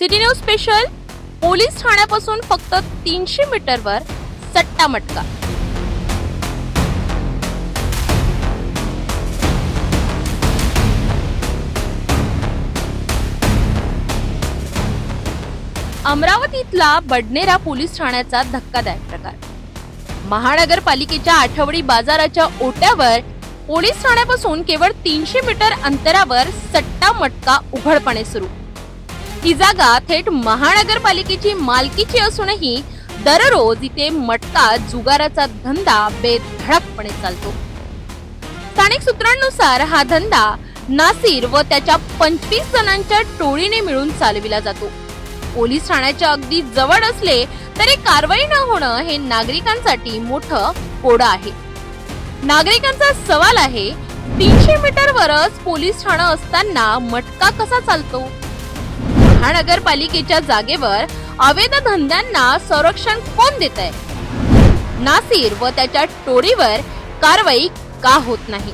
City news special police ठाण्यापासून फक्त तीनशे मीटरवर सट्टा मटका. अमरावतीतला बडनेरा पोलीस ठाण्याचा धक्कादायक प्रकार. महानगरपालिकेच्या आठवडी बाजाराच्या ओट्यावर पोलीस ठाण्यापासून केवळ तीनशे मीटर अंतरावर सट्टा मटका उघडपणे सुरू. ही जागा थेट महानगरपालिकेची मालकीची असूनही दररोज इथे मटका जुगाराचा धंदा बेधडकपणे चालतो. स्थानिक सूत्रांनुसार हा धंदा नासिर व त्याच्या पंचवीस जणांच्या टोळीने मिळून चालविला जातो. पोलीस ठाण्याच्या अगदी जवळ असले तरी कारवाई न होणं हे नागरिकांसाठी मोठं कोडं आहे. नागरिकांचा सवाल आहे तीनशे मीटरवरच पोलीस ठाणं असताना मटका कसा चालतो? महानगरपालिकेच्या जागेवर अवैध धंद्यांना संरक्षण कोण देत आहे नासिर व त्याच्या टोळीवर कारवाई का होत नाही?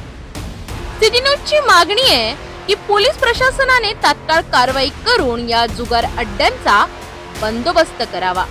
सिटी न्यूजची मागणी आहे की पोलीस प्रशासनाने तात्काळ कारवाई करून या जुगार अड्ड्यांचा बंदोबस्त करावा.